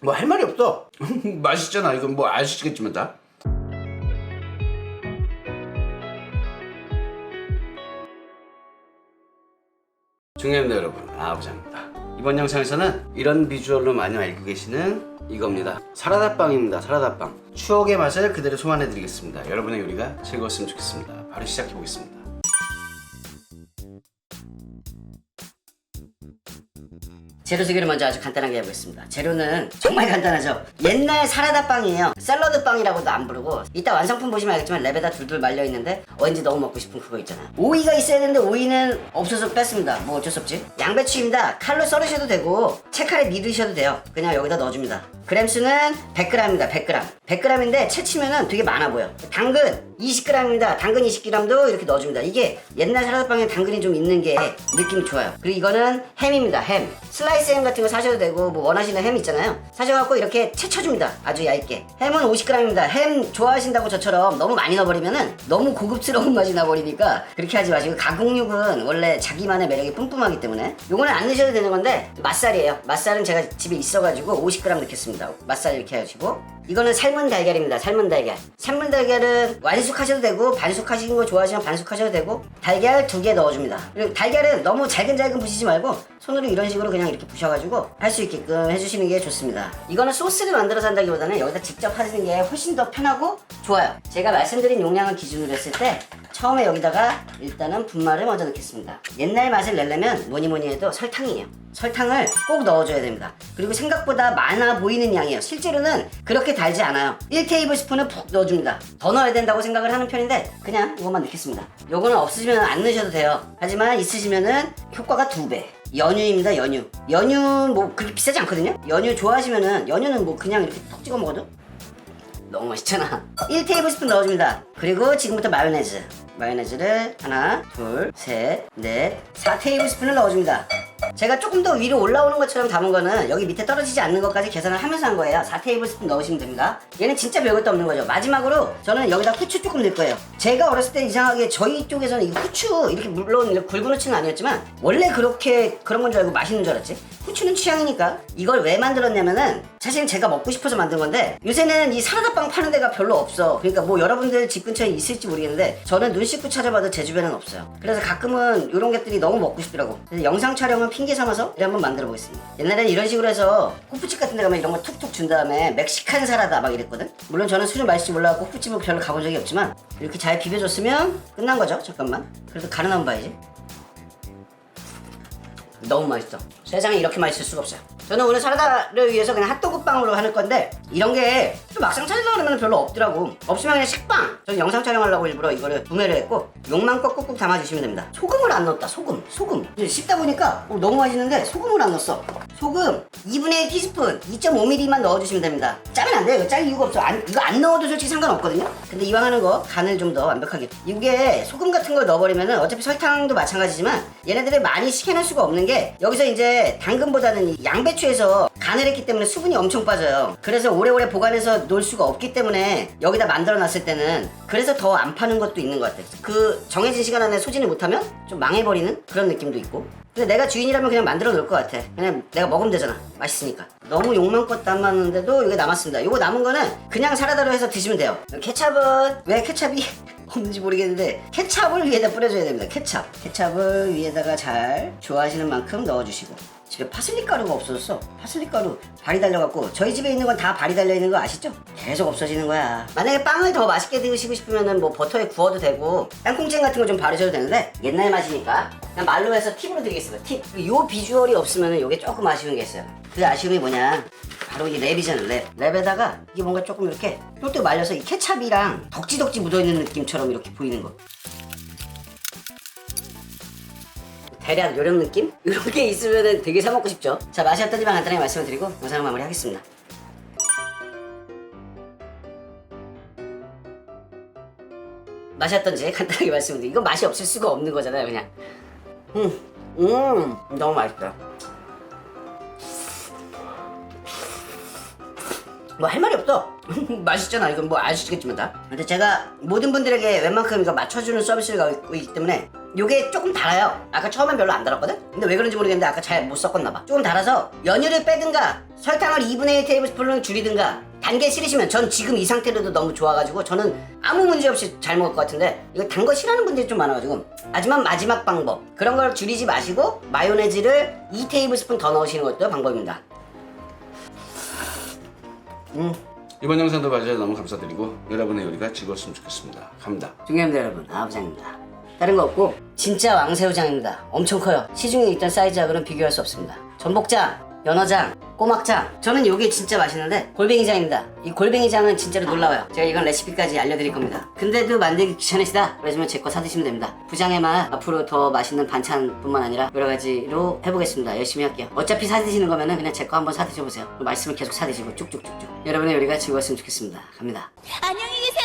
뭐 할 말이 없어. 맛있잖아. 이건 뭐 아시겠지만 다. 중요합니다 여러분. 아부자입니다. 이번 영상에서는 이런 비주얼로 많이 알고 계시는 이겁니다. 사라다빵입니다 사라다빵. 추억의 맛을 그대로 소환해 드리겠습니다. 여러분의 요리가 즐거웠으면 좋겠습니다. 바로 시작해 보겠습니다 재료 소개를 먼저 아주 간단하게 해보겠습니다. 재료는 정말 간단하죠. 옛날 사라다 빵이에요. 샐러드 빵이라고도 안 부르고 이따 완성품 보시면 알겠지만 랩에다 둘둘 말려 있는데 왠지 너무 먹고 싶은 그거 있잖아. 오이가 있어야 되는데 오이는 없어서 뺐습니다. 뭐 어쩔 수 없지. 양배추입니다. 칼로 썰으셔도 되고 채칼에 밀으셔도 돼요. 그냥 여기다 넣어줍니다. 그램 수는 100g입니다. 100g. 100g인데 채치면은 되게 많아 보여. 당근 20g입니다. 당근 20g도 이렇게 넣어줍니다. 이게 옛날 사라다빵에 당근이 좀 있는 게 느낌이 좋아요. 그리고 이거는 햄입니다. 햄. 슬라이스 햄 같은 거 사셔도 되고 뭐 원하시는 햄 있잖아요. 사셔갖고 이렇게 채쳐줍니다. 아주 얇게. 햄은 50g입니다. 햄 좋아하신다고 저처럼 너무 많이 넣어버리면은 너무 고급스러운 맛이 나버리니까 그렇게 하지 마시고 가공육은 원래 자기만의 매력이 뿜뿜하기 때문에 요거는 안 넣으셔도 되는 건데 맛살이에요. 맛살은 제가 집에 있어가지고 50g 넣겠습니다. 맛살 이렇게 하시고 이거는 삶은 달걀입니다. 삶은 달걀. 삶은 달걀은 완숙하셔도 되고 반숙하시는 거 좋아하시면 반숙하셔도 되고 달걀 두 개 넣어줍니다. 그리고 달걀은 너무 잘근잘근 부시지 말고 손으로 이런 식으로 그냥 이렇게 부셔가지고 할 수 있게끔 해주시는 게 좋습니다. 이거는 소스를 만들어서 한다기보다는 여기다 직접 하시는 게 훨씬 더 편하고 좋아요. 제가 말씀드린 용량을 기준으로 했을 때 처음에 여기다가 일단은 분말을 먼저 넣겠습니다. 옛날 맛을 내려면 뭐니 뭐니 해도 설탕이에요. 설탕을 꼭 넣어줘야 됩니다. 그리고 생각보다 많아 보이는 양이에요. 실제로는 그렇게 달지 않아요. 1테이블스푼을 푹 넣어줍니다. 더 넣어야 된다고 생각을 하는 편인데 그냥 이것만 넣겠습니다. 요거는 없으시면 안 넣으셔도 돼요. 하지만 있으시면은 효과가 두 배. 연유입니다, 연유. 연유 뭐 그렇게 비싸지 않거든요? 연유 좋아하시면은 연유는 뭐 그냥 이렇게 톡 찍어 먹어도 너무 맛있잖아. 1테이블스푼 넣어줍니다. 그리고 지금부터 마요네즈. 마요네즈를 하나, 둘, 셋, 넷, 4테이블스푼을 넣어줍니다. 제가 조금 더 위로 올라오는 것처럼 담은 거는 여기 밑에 떨어지지 않는 것까지 계산을 하면서 한 거예요. 4테이블 스푼 넣으시면 됩니다. 얘는 진짜 별것도 없는 거죠. 마지막으로 저는 여기다 후추 조금 넣을 거예요. 제가 어렸을 때 이상하게 저희 쪽에서는 이 후추 이렇게 물론 이렇게 굵은 후추는 아니었지만 원래 그렇게 그런 건 줄 알고 맛있는 줄 알았지. 후추는 취향이니까 이걸 왜 만들었냐면은 사실 제가 먹고 싶어서 만든 건데 요새는 이 사라다빵 파는 데가 별로 없어. 그러니까 뭐 여러분들 집 근처에 있을지 모르겠는데 저는 눈 씻고 찾아봐도 제 주변엔 없어요. 그래서 가끔은 이런 것들이 너무 먹고 싶더라고. 영상 촬영은 핑계 삼아서 이래 한번 만들어 보겠습니다. 옛날에는 이런 식으로 해서 호프집 같은 데 가면 이런 거 툭툭 준 다음에 멕시칸 사라다 막 이랬거든. 물론 저는 술을 마실지 몰라갖고 호프집을 별로 가본 적이 없지만 이렇게 잘 비벼줬으면 끝난 거죠. 잠깐만. 간은 한번 봐야지. 너무 맛있어. 세상에 이렇게 맛있을 수가 없어요. 저는 오늘 사라다를 위해서 그냥 핫도그 빵으로 하는 건데 이런 게좀 막상 하면 별로 없더라고. 없으면 그냥 식빵. 저는 영상 촬영하려고 일부러 이거를 구매를 했고 용만 꾹꾹꾹 담아주시면 됩니다. 소금을 안 넣었다. 소금. 소금. 씹다 보니까 어, 너무 맛있는데 소금을 안 넣었어. 소금 2분의 1 티스푼 2.5mm만 넣어주시면 됩니다. 짜면 안 돼요. 짤 이유가 없어. 안, 이거 안 넣어도 솔직히 상관없거든요. 근데 이왕 하는 거 간을 좀 더 완벽하게. 이게 소금 같은 걸 넣어버리면은 어차피 설탕도 마찬가지지만 얘네들을 많이 식혀낼 수가 없는 게 여기서 이제 당근보다는 이 양배추에서 간을 했기 때문에 수분이 엄청 빠져요. 그래서 오래오래 보관해서 놓을 수가 없기 때문에 여기다 만들어 놨을 때는 그래서 더 안 파는 것도 있는 것 같아요. 그 정해진 시간 안에 소진을 못하면 좀 망해버리는 그런 느낌도 있고. 근데 내가 주인이라면 그냥 만들어 놓을 것 같아. 그냥 내가 먹으면 되잖아. 맛있으니까. 너무 욕망껏 담았는데도 이게 남았습니다. 이거 남은 거는 그냥 사라다로 해서 드시면 돼요. 케찹은 왜 케찹이 없는지 모르겠는데 케찹을 위에다 뿌려줘야 됩니다. 케찹. 케찹을 위에다가 잘 좋아하시는 만큼 넣어주시고. 집에 파슬리 가루가 없어졌어. 파슬리 가루 발이 달려갖고 저희 집에 있는 건 다 발이 달려 있는 거 아시죠? 계속 없어지는 거야. 만약에 빵을 더 맛있게 드시고 싶으면은 뭐 버터에 구워도 되고 땅콩잼 같은 거 좀 바르셔도 되는데 옛날 맛이니까 그냥 말로 해서 팁으로 드리겠습니다. 팁. 요 비주얼이 없으면은 요게 조금 아쉬운 게 있어요. 그 아쉬움이 뭐냐? 바로 이 랩이잖아 랩. 랩에다가 이게 뭔가 조금 이렇게 똘똘 말려서 이 케찹이랑 덕지덕지 묻어있는 느낌처럼 이렇게 보이는 거. 대략 요런 느낌? 이런 게 있으면 되게 사 먹고 싶죠. 자 맛이 어떤지만 간단하게 말씀을 드리고 영상을 마무리하겠습니다. 맛이 어떤지 간단하게 말씀을 드리고 이건 맛이 없을 수가 없는 거잖아요 그냥. 음, 음 너무 맛있다. 뭐 할 말이 없어. 맛있잖아. 이건 뭐 아시겠지만 다. 근데 제가 모든 분들에게 웬만큼 이거 맞춰주는 서비스를 갖고 있기 때문에 요게 조금 달아요. 아까 처음엔 별로 안 달았거든? 근데 왜 그런지 모르겠는데 아까 잘 못 섞었나봐. 조금 달아서 연유를 빼든가 설탕을 2분의 1 테이블 스푼을 줄이든가 단게 싫으시면 전 지금 이 상태로도 너무 좋아가지고 저는 아무 문제 없이 잘 먹을 것 같은데 이거 단 거 싫어하는 분들이 좀 많아가지고 하지만 마지막 방법 그런 걸 줄이지 마시고 마요네즈를 2 테이블 스푼 더 넣으시는 것도 방법입니다. 음. 이번 영상도 봐주셔서 너무 감사드리고 여러분의 요리가 즐거웠으면 좋겠습니다. 갑니다. 중요합니다 여러분. 아부장입니다. 다른 거 없고 진짜 왕새우장입니다. 엄청 커요. 시중에 있던 사이즈하고는 비교할 수 없습니다. 전복장 연어장 꼬막장. 저는 이게 진짜 맛있는데 골뱅이장입니다. 이 골뱅이장은 진짜로 놀라워요. 제가 이건 레시피까지 알려드릴 겁니다. 근데도 만들기 귀찮으시다? 그러시면 제 거 사드시면 됩니다. 부장의 맛 앞으로 더 맛있는 반찬뿐만 아니라 여러 가지로 해보겠습니다. 열심히 할게요. 어차피 사드시는 거면은 그냥 제 거 한번 사드셔보세요. 말씀을 계속 사드시고 쭉쭉쭉쭉. 여러분의 요리가 즐거웠으면 좋겠습니다. 갑니다. 안녕히 계세요,